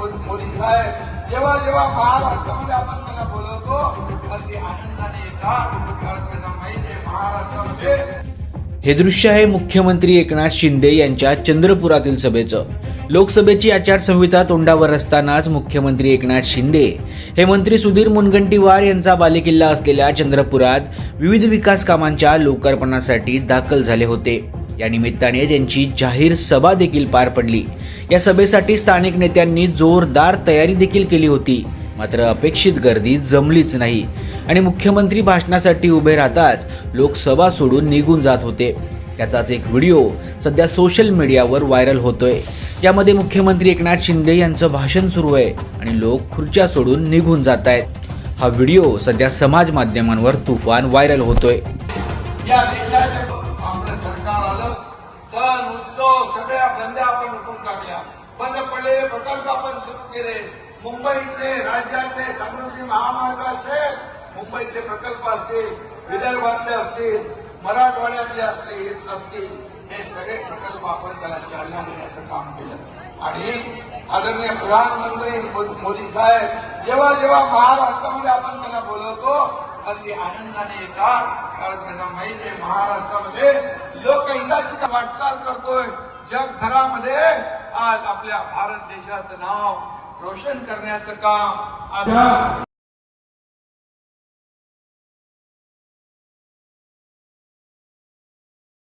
मोदी साहेब जेव्हा जेव्हा महाराष्ट्रामध्ये आपण त्यांना बोलवतो तर ते आनंदाने येतात. कारण त्यांना माहिती आहे महाराष्ट्रामध्ये हे दृश्य आहे मुख्यमंत्री एकनाथ शिंदे यांच्या चंद्रपुरातील सभेचं. लोकसभेची आचारसंहिता तोंडावर असतानाच मुख्यमंत्री एकनाथ शिंदे हे मंत्री सुधीर मुनगंटीवार यांचा बालेकिल्ला असलेल्या चंद्रपुरात विविध विकास कामांच्या लोकार्पणासाठी दाखल झाले होते. या निमित्ताने त्यांची जाहीर सभा देखील पार पडली. या सभेसाठी स्थानिक नेत्यांनी जोरदार तयारी देखील केली होती. मात्र अपेक्षित गर्दी जमलीच नाही आणि मुख्यमंत्री भाषणासाठी उभे राहताच लोक सभा सोडून निघून जात होते. त्याचाच एक व्हिडिओ सध्या सोशल मीडियावर व्हायरल होतोय. यामध्ये मुख्यमंत्री एकनाथ शिंदे यांचं भाषण सुरू आहे आणि लोक खुर्च्या सोडून निघून जात आहेत. हा व्हिडिओ सध्या समाज माध्यमांवर तुफान व्हायरल होतोय. सरकार आलं सण उत्सव सगळ्या बंद्या आपण उठून टाकल्या. बंद पडलेले प्रकल्प आपण सुरू केले. मुंबईचे राज्याचे समृद्धी महामार्ग असेल मुंबईचे प्रकल्प असतील विदर्भातले असतील मराठवाड्यातले असतील असतील. हे सगळे प्रकल्प आपण त्याला चालना देण्याचं काम केलं. आणि आदरणीय प्रधानमंत्री मोदी साहेब जेव्हा जेव्हा महाराष्ट्रामध्ये आपण त्यांना बोलवतो तर ते आनंदाने येतात. कारण त्यांना माहिती आहे महाराष्ट्रामध्ये लोकहिताची वाटचाल करतोय. जगभरामध्ये आज आपल्या भारत देशाचं नाव रोशन करण्याचं काम आता